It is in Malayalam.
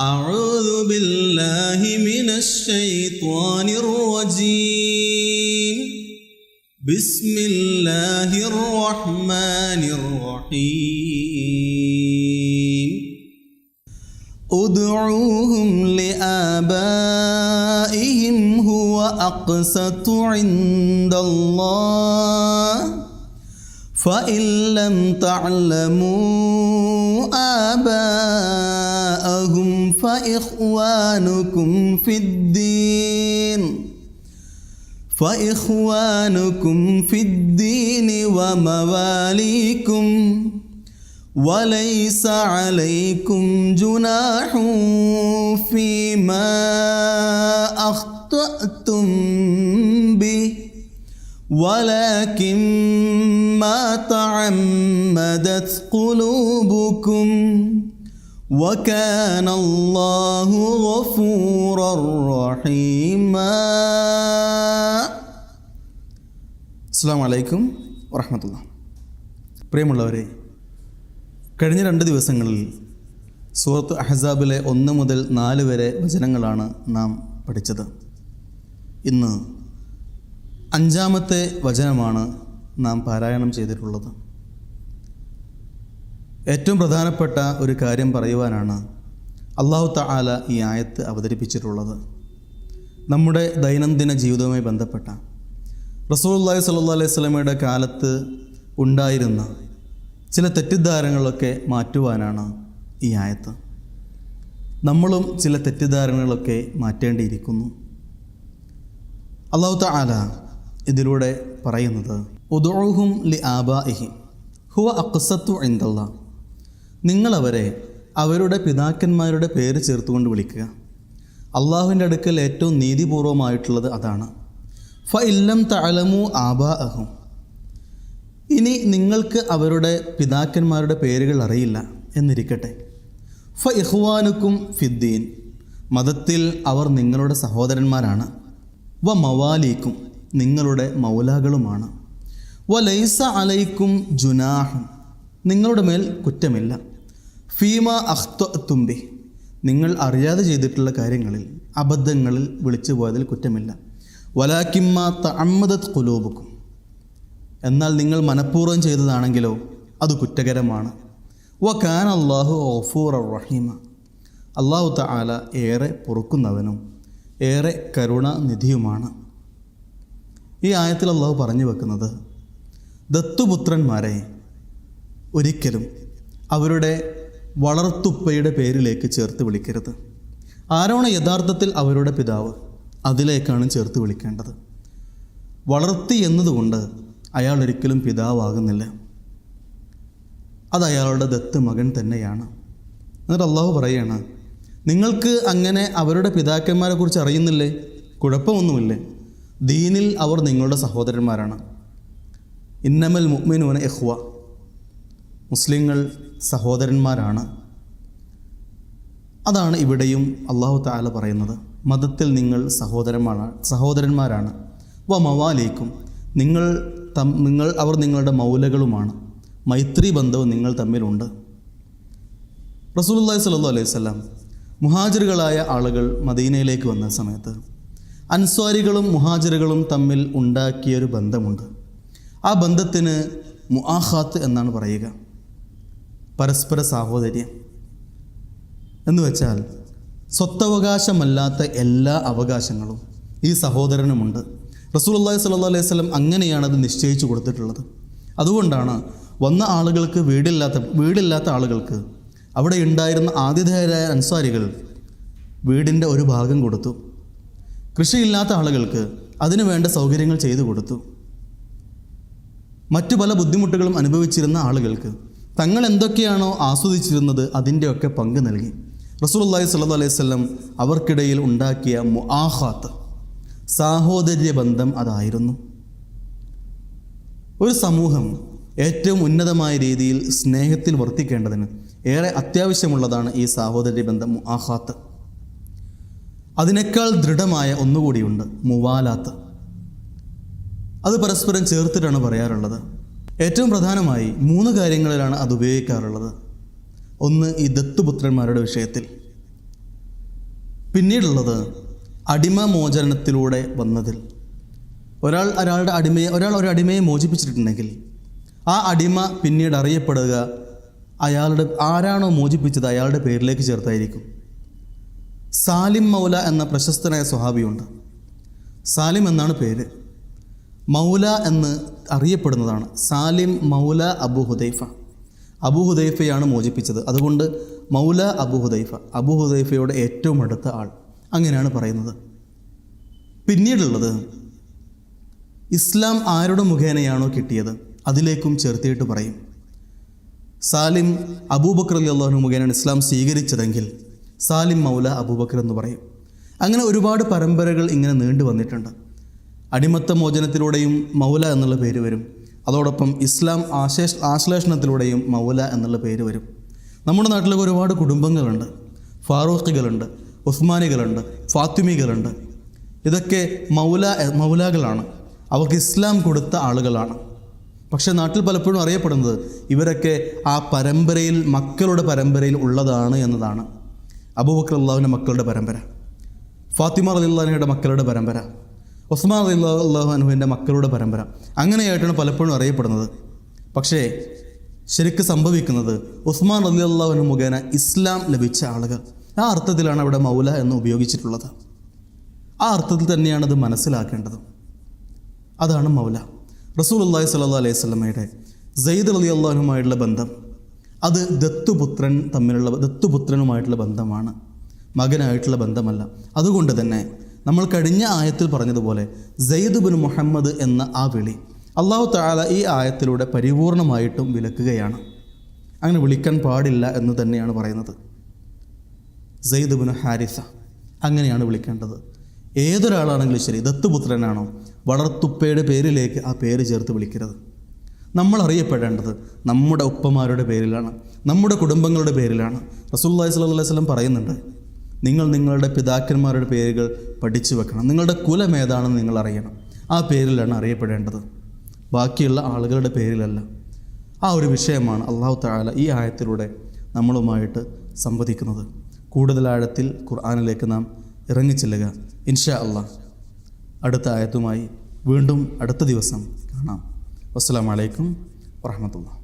أعوذ بالله من الشيطان الرجيم. بسم الله الرحمن الرحيم. ادعوهم لآبائهم هو أقسط عند الله. فإن لم تعلموا آباءهم فإخوانكم في الدين. فإخوانكم في الدين ومواليكم. وليس عليكم جناح فيما أخطأتم به. ولكن ما تعمدت قلوبكم. وكان الله غفورا رحيما അസ്സാം വലൈക്കും വറഹമത്തുള്ള പ്രിയമുള്ളവരെ കഴിഞ്ഞ രണ്ട് ദിവസങ്ങളിൽ സൂറത്ത് അഹസാബിലെ ഒന്ന് മുതൽ നാല് വരെ വചനങ്ങളാണ് നാം പഠിച്ചത് ഇന്ന് അഞ്ചാമത്തെ വചനമാണ് നാം പാരായണം ചെയ്തിട്ടുള്ളത് ഏറ്റവും പ്രധാനപ്പെട്ട ഒരു കാര്യം പറയുവാനാണ് അള്ളാഹു തആല ഈ ആയത്ത് അവതരിപ്പിച്ചിട്ടുള്ളത്. നമ്മുടെ ദൈനംദിന ജീവിതവുമായി ബന്ധപ്പെട്ട റസൂലുള്ളാഹി സല്ലാ അലൈഹി സ്വലമയുടെ കാലത്ത് ഉണ്ടായിരുന്ന ചില തെറ്റിദ്ധാരണകളൊക്കെ മാറ്റുവാനാണ് ഈ ആയത്ത്. നമ്മളും ചില തെറ്റിദ്ധാരണകളൊക്കെ മാറ്റേണ്ടിയിരിക്കുന്നു. അള്ളാഹു തആല ഇതിലൂടെ പറയുന്നത് ഉദോഹും ലി ആബാ ഇഹി ഹുവ അക്സത്തു ഇന്ദല്ലാ നിങ്ങളവരെ അവരുടെ പിതാക്കന്മാരുടെ പേര് ചേർത്തുകൊണ്ട് വിളിക്കുക. അള്ളാഹുവിന്റെ അടുക്കൽ ഏറ്റവും നീതിപൂർവമായിട്ടുള്ളത് അതാണ്. ഫ ഇല്ലം തലമു ആബാ അഹും ഇനി നിങ്ങൾക്ക് അവരുടെ പിതാക്കന്മാരുടെ പേരുകൾ അറിയില്ല എന്നിരിക്കട്ടെ. ഫ ഇഹ്വാനുക്കും ഫിദ്ദീൻ. മതത്തിൽ അവർ നിങ്ങളുടെ സഹോദരന്മാരാണ്. വ മവാലിക്കും നിങ്ങളുടെ മൗലാകളുമാണ്. വ ലൈസ അലൈക്കും ജുനാഹും. നിങ്ങളുടെ മേൽ കുറ്റമില്ല. ഫീമ അഖ്ത്വ തുമ്പി നിങ്ങൾ അറിയാതെ ചെയ്തിട്ടുള്ള കാര്യങ്ങളിൽ അബദ്ധങ്ങളിൽ വിളിച്ചു പോയതിൽ കുറ്റമില്ല. വലാക്കിമ്മ തഅമ്മദത് കുലൂബുക്കും എന്നാൽ നിങ്ങൾ മനഃപൂർവം ചെയ്തതാണെങ്കിലോ അത് കുറ്റകരമാണ്. വ കാൻ അള്ളാഹു ഓഫൂർ റഹീമ. അള്ളാഹു തആല ഏറെ പൊറുക്കുന്നവനും ഏറെ കരുണാനിധിയുമാണ്. ഈ ആയത്തിൽ അള്ളാഹു പറഞ്ഞു വെക്കുന്നത് ദത്തുപുത്രന്മാരെ ഒരിക്കലും അവരുടെ വളർത്തുപ്പയുടെ പേരിലേക്ക് ചേർത്ത് വിളിക്കരുത്. ആരാണ് യഥാർത്ഥത്തിൽ അവരുടെ പിതാവ് അതിലേക്കാണ് ചേർത്ത് വിളിക്കേണ്ടത്. വളർത്തി എന്നതുകൊണ്ട് അയാൾ ഒരിക്കലും പിതാവാകുന്നില്ല. അത് അയാളുടെ ദത്ത് മകൻ തന്നെയാണ്. എന്നിട്ട് അള്ളാഹു പറയാണ് നിങ്ങൾക്ക് അങ്ങനെ അവരുടെ പിതാക്കന്മാരെ കുറിച്ച് അറിയുന്നില്ലേ? കുഴപ്പമൊന്നുമില്ലേ? ദീനിൽ അവർ നിങ്ങളുടെ സഹോദരന്മാരാണ്. ഇന്നമൽ മുഅ്മിനൂന എഹ്വ മുസ്ലിങ്ങൾ സഹോദരന്മാരാണ്. അതാണ് ഇവിടെയും അള്ളാഹു താല പറയുന്നത്. മതത്തിൽ നിങ്ങൾ സഹോദരന്മാരാണ് സഹോദരന്മാരാണ്. വ മവാലേക്കും. നിങ്ങൾ തം നിങ്ങൾ അവർ നിങ്ങളുടെ മൗലകളുമാണ്. മൈത്രി ബന്ധവും നിങ്ങൾ തമ്മിലുണ്ട്. റസൂലുള്ളാഹി സ്വല്ലു അലൈഹി സ്വലാം മുഹാജിറുകളായ ആളുകൾ മദീനയിലേക്ക് വന്ന സമയത്ത് അൻസ്വാരികളും മുഹാജിറുകളും തമ്മിൽ ഉണ്ടാക്കിയൊരു ബന്ധമുണ്ട്. ആ ബന്ധത്തിന് മുആഹാത്ത് എന്നാണ് പറയുക. പരസ്പര സാഹോദര്യം. എന്ന് വെച്ചാൽ സ്വത്തവകാശമല്ലാത്ത എല്ലാ അവകാശങ്ങളും ഈ സഹോദരനുമുണ്ട്. റസൂലുള്ളാഹി സ്വല്ലല്ലാഹു അലൈഹി വസല്ലം അങ്ങനെയാണ് അത് നിശ്ചയിച്ചു കൊടുത്തിട്ടുള്ളത്. അതുകൊണ്ടാണ് വന്ന ആളുകൾക്ക് വീടില്ലാത്ത വീടില്ലാത്ത ആളുകൾക്ക് അവിടെ ഉണ്ടായിരുന്ന ആതിഥേയരായ അൻസാരികൾ വീടിന്റെ ഒരു ഭാഗം കൊടുത്തു. കൃഷിയില്ലാത്ത ആളുകൾക്ക് അതിനു വേണ്ട സൗകര്യങ്ങൾ ചെയ്തു കൊടുത്തു. മറ്റു പല ബുദ്ധിമുട്ടുകളും അനുഭവിച്ചിരുന്ന ആളുകൾക്ക് തങ്ങൾ എന്തൊക്കെയാണോ ആസ്വദിച്ചിരുന്നത് അതിന്റെയൊക്കെ പങ്ക് നൽകി. റസൂലുള്ളാഹി സ്വല്ലല്ലാഹു അലൈഹി വസല്ലം അവർക്കിടയിൽ ഉണ്ടാക്കിയ മുആഹാത്ത് സാഹോദര്യ ബന്ധം അതായിരുന്നു. ഒരു സമൂഹം ഏറ്റവും ഉന്നതമായ രീതിയിൽ സ്നേഹത്തിൽ വർത്തിക്കേണ്ടതിന് ഏറെ അത്യാവശ്യമുള്ളതാണ് ഈ സാഹോദര്യ ബന്ധം മുആഹാത്ത് അതിനേക്കാൾ ദൃഢമായ ഒന്നുകൂടിയുണ്ട് മുവാലാത്ത്. അത് പരസ്പരം ചേർത്തിട്ടാണ് പറയാറുള്ളത്. ഏറ്റവും പ്രധാനമായി മൂന്ന് കാര്യങ്ങളിലാണ് അത് ഉപയോഗിക്കാറുള്ളത്. ഒന്ന് ഈ ദത്തുപുത്രന്മാരുടെ വിഷയത്തിൽ. പിന്നീടുള്ളത് അടിമ മോചനത്തിലൂടെ വന്നതിൽ. ഒരാൾ ഒരാളുടെ അടിമയെ ഒരാൾ ഒരു അടിമയെ മോചിപ്പിച്ചിട്ടുണ്ടെങ്കിൽ ആ അടിമ പിന്നീട് അറിയപ്പെടുക അയാളുടെ ആരാണോ മോചിപ്പിച്ചത് അയാളുടെ പേരിലേക്ക് ചേർത്തായിരിക്കും. സാലിം മൗല എന്ന പ്രശസ്തനായ സ്വഹാബിയുണ്ട്. സാലിം എന്നാണ് പേര്. മൗല എന്ന് അറിയപ്പെടുന്നതാണ്. സാലിം മൗല അബു ഹുദൈഫ. അബു ഹുദൈഫയാണ് മോചിപ്പിച്ചത്. അതുകൊണ്ട് മൗല അബു ഹുദൈഫ അബു ഹുദൈഫയുടെ ഏറ്റവും അടുത്ത ആൾ. അങ്ങനെയാണ് പറയുന്നത്. പിന്നീടുള്ളത് ഇസ്ലാം ആരുടെ മുഖേനയാണോ കിട്ടിയത്? അതിലേക്കും ചേർത്തിയിട്ട് പറയും. സാലിം അബൂബക്കർ അലി അള്ളാഹു മുഖേനയാണ് ഇസ്ലാം സ്വീകരിച്ചതെങ്കിൽ സാലിം മൗല അബൂബക്കർ എന്ന് പറയും. അങ്ങനെ ഒരുപാട് പരമ്പരകൾ ഇങ്ങനെ നീണ്ടു വന്നിട്ടുണ്ട് അടിമത്ത മോചനത്തിലൂടെയും മൗല എന്നുള്ള പേര് വരും. അതോടൊപ്പം ഇസ്ലാം ആശേഷ ആശ്ലേഷണത്തിലൂടെയും മൗല എന്നുള്ള പേര് വരും. നമ്മുടെ നാട്ടിലൊക്കെ ഒരുപാട് കുടുംബങ്ങളുണ്ട്. ഫാറൂഖികളുണ്ട് ഉസ്മാനികളുണ്ട് ഫാത്തിമികളുണ്ട്. ഇതൊക്കെ മൗല മൗലാകളാണ്. അവർക്ക് ഇസ്ലാം കൊടുത്ത ആളുകളാണ്. പക്ഷേ നാട്ടിൽ പലപ്പോഴും അറിയപ്പെടുന്നത് ഇവരൊക്കെ ആ പരമ്പരയിൽ മക്കളുടെ പരമ്പരയിൽ ഉള്ളതാണ് എന്നതാണ്. അബൂബക്കർ അള്ളാഹുവിന്റെ മക്കളുടെ പരമ്പര. ഫാത്തിമ റലിള്ളാഹിയുടെ മക്കളുടെ പരമ്പര. ഉസ്മാൻ റലിള്ളാഹു അനുഹുവിന്റെ മക്കളുടെ പരമ്പര. അങ്ങനെയായിട്ടാണ് പലപ്പോഴും അറിയപ്പെടുന്നത്. പക്ഷേ ശരിക്ക് സംഭവിക്കുന്നത് ഉസ്മാൻ അലി അള്ളാഹുവിന് മുഖേന ഇസ്ലാം ലഭിച്ച ആളുകൾ. ആ അർത്ഥത്തിലാണ് അവിടെ മൗല എന്ന് ഉപയോഗിച്ചിട്ടുള്ളത്. ആ അർത്ഥത്തിൽ തന്നെയാണ് അത് മനസ്സിലാക്കേണ്ടത്. അതാണ് മൗല. റസൂൽ അള്ളാഹി സ്വല്ലാ അലൈഹി സ്വലമയുടെ സെയ്ദ് അലി അള്ളാഹുമായിട്ടുള്ള ബന്ധം. അത് ദത്തുപുത്രൻ തമ്മിലുള്ള ദത്തുപുത്രനുമായിട്ടുള്ള ബന്ധമാണ്. മകനായിട്ടുള്ള ബന്ധമല്ല. അതുകൊണ്ട് തന്നെ നമ്മൾ കഴിഞ്ഞ ആയത്തിൽ പറഞ്ഞതുപോലെ സയ്യിദ് ബിൻ മുഹമ്മദ് എന്ന ആ വിളി അള്ളാഹു താല ഈ ആയത്തിലൂടെ പരിപൂർണമായിട്ടും വിലക്കുകയാണ്. അങ്ങനെ വിളിക്കാൻ പാടില്ല എന്ന് തന്നെയാണ് പറയുന്നത്. സയ്യിദ് ബിൻ ഹാരിസ അങ്ങനെയാണ് വിളിക്കേണ്ടത്. ഏതൊരാളാണെങ്കിലും ശരി ദത്തുപുത്രനാണോ വളർത്തുപ്പയുടെ പേരിലേക്ക് ആ പേര് ചേർത്ത് വിളിക്കരുത്. നമ്മൾ അറിയപ്പെടേണ്ടത് നമ്മുടെ ഉപ്പമാരുടെ പേരിലാണ് നമ്മുടെ കുടുംബങ്ങളുടെ പേരിലാണ്. റസൂല്ലാഹി സ്വല്ലല്ലാഹി അലൈഹി വസല്ലം പറയുന്നുണ്ട് നിങ്ങൾ നിങ്ങളുടെ പിതാക്കന്മാരുടെ പേരുകൾ പഠിച്ചു വെക്കണം. നിങ്ങളുടെ കുലം ഏതാണെന്ന് നിങ്ങൾ അറിയണം. ആ പേരിലാണ് അറിയപ്പെടേണ്ടത്. ബാക്കിയുള്ള ആളുകളുടെ പേരിലല്ല. ആ ഒരു വിഷയമാണ് അള്ളാഹു താല ഈ ആയത്തിലൂടെ നമ്മളുമായിട്ട് സംവദിക്കുന്നത്. കൂടുതൽ ആഴത്തിൽ ഖുർആാനിലേക്ക് നാം ഇറങ്ങിച്ചെല്ലുക. ഇൻഷാ അള്ളാഹ് അടുത്ത ആയത്തുമായി വീണ്ടും അടുത്ത ദിവസം കാണാം. അസ്സാം വലൈക്കും വാഹമത്തുള്ള